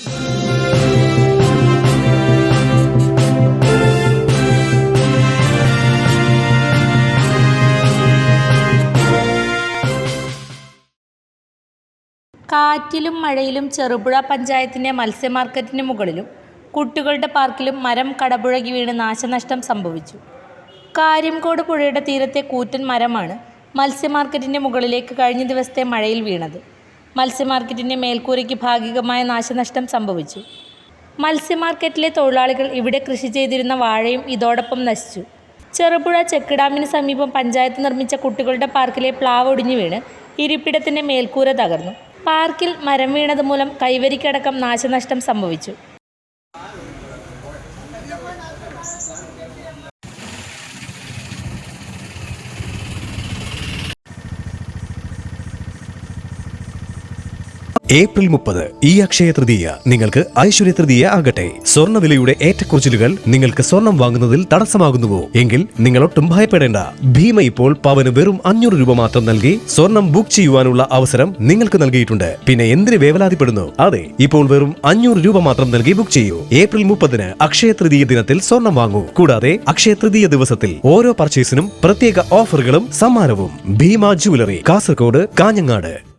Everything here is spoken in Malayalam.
കാറ്റിലും മഴയിലും ചെറുപുഴ പഞ്ചായത്തിന്റെ മത്സ്യമാർക്കറ്റിന് മുകളിലും കുട്ടികളുടെ പാർക്കിലും മരം കടപുഴകി വീണ് നാശനഷ്ടം സംഭവിച്ചു. കാര്യംകോട് പുഴയുടെ തീരത്തെ കൂറ്റൻ മരമാണ് മത്സ്യമാർക്കറ്റിന്റെ മുകളിലേക്ക് കഴിഞ്ഞ ദിവസത്തെ മഴയിൽ വീണത്. മത്സ്യമാർക്കറ്റിന്റെ മേൽക്കൂരയ്ക്ക് ഭാഗികമായ നാശനഷ്ടം സംഭവിച്ചു. മത്സ്യമാർക്കറ്റിലെ തൊഴിലാളികൾ ഇവിടെ കൃഷി ചെയ്തിരുന്ന വാഴയും ഇതോടൊപ്പം നശിച്ചു. ചെറുപുഴ ചെക്ക് ഡാമിന് സമീപം പഞ്ചായത്ത് നിർമ്മിച്ച കുട്ടികളുടെ പാർക്കിലെ പ്ലാവ് ഒടിഞ്ഞു വീണ് ഇരിപ്പിടത്തിന്റെ മേൽക്കൂര തകർന്നു. പാർക്കിൽ മരം വീണത് മൂലം കൈവരിക്കടക്കം നാശനഷ്ടം സംഭവിച്ചു. ഏപ്രിൽ മുപ്പത് ഈ അക്ഷയ തൃതീയ നിങ്ങൾക്ക് ഐശ്വര്യ തൃതീയ ആകട്ടെ. സ്വർണവിലയുടെ ഏറ്റക്കുറച്ചിലുകൾ നിങ്ങൾക്ക് സ്വർണം വാങ്ങുന്നതിൽ തടസ്സമാകുന്നുവോ? എങ്കിൽ നിങ്ങൾ ഒട്ടും ഭയപ്പെടേണ്ട. ഭീമ ഇപ്പോൾ പവന് വെറും അഞ്ഞൂറ് രൂപ മാത്രം നൽകി സ്വർണം ബുക്ക് ചെയ്യുവാനുള്ള അവസരം നിങ്ങൾക്ക് നൽകിയിട്ടുണ്ട്. പിന്നെ എന്തിന് വേവലാതിപ്പെടുന്നു? അതെ ഇപ്പോൾ വെറും അഞ്ഞൂറ് രൂപ മാത്രം നൽകി ബുക്ക് ചെയ്യൂ. ഏപ്രിൽ മുപ്പതിന് അക്ഷയ തൃതീയ ദിനത്തിൽ സ്വർണം വാങ്ങൂ. കൂടാതെ അക്ഷയ തൃതീയ ദിവസത്തിൽ ഓരോ പർച്ചേസിനും പ്രത്യേക ഓഫറുകളും സമ്മാനവും. ഭീമ ജുവലറി കാസർഗോഡ് കാഞ്ഞങ്ങാട്.